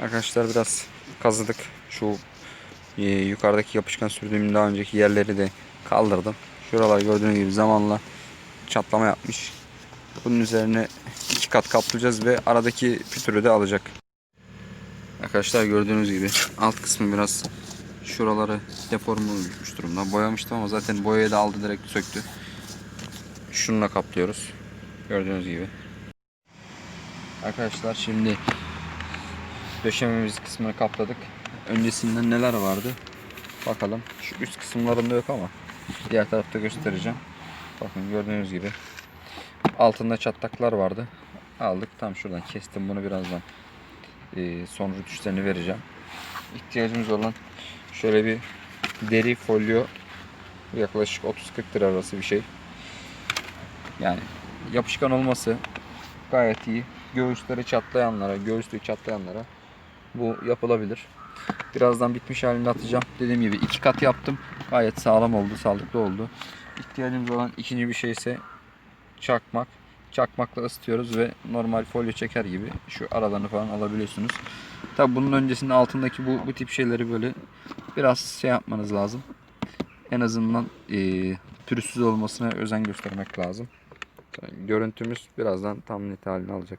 Arkadaşlar biraz kazıdık. Şu e, yukarıdaki yapışkan sürdüğüm daha önceki yerleri de kaldırdım. Şuralar gördüğünüz gibi zamanla çatlama yapmış. Bunun üzerine iki kat kaplayacağız ve aradaki pütürü de alacak. Arkadaşlar gördüğünüz gibi alt kısmı biraz şuraları deforme olmuş durumda. Boyamıştım ama zaten boyayı da aldı direkt söktü. Şununla kaplıyoruz. Gördüğünüz gibi. Arkadaşlar şimdi döşememiz kısmını kapladık. Öncesinden neler vardı? Bakalım. Şu üst kısımlarında yok ama diğer tarafta göstereceğim. Bakın gördüğünüz gibi altında çatlaklar vardı. Aldık. Tam şuradan kestim bunu birazdan e, son rütüşlerini vereceğim. İhtiyacımız olan şöyle bir deri folyo yaklaşık 30-40 lira arası bir şey. Yani yapışkan olması gayet iyi. Göğüsleri çatlayanlara, göğüslüğü çatlayanlara bu yapılabilir. Birazdan bitmiş halinde atacağım. Dediğim gibi iki kat yaptım. Gayet sağlam oldu, sağlıklı oldu. İhtiyacımız olan ikinci bir şey ise çakmak. Çakmakla ısıtıyoruz ve normal folyo çeker gibi şu aralarını falan alabiliyorsunuz. Tabi bunun öncesinde altındaki bu, bu tip şeyleri böyle biraz şey yapmanız lazım. En azından e, pürüzsüz olmasına özen göstermek lazım. Görüntümüz birazdan tam net halini alacak.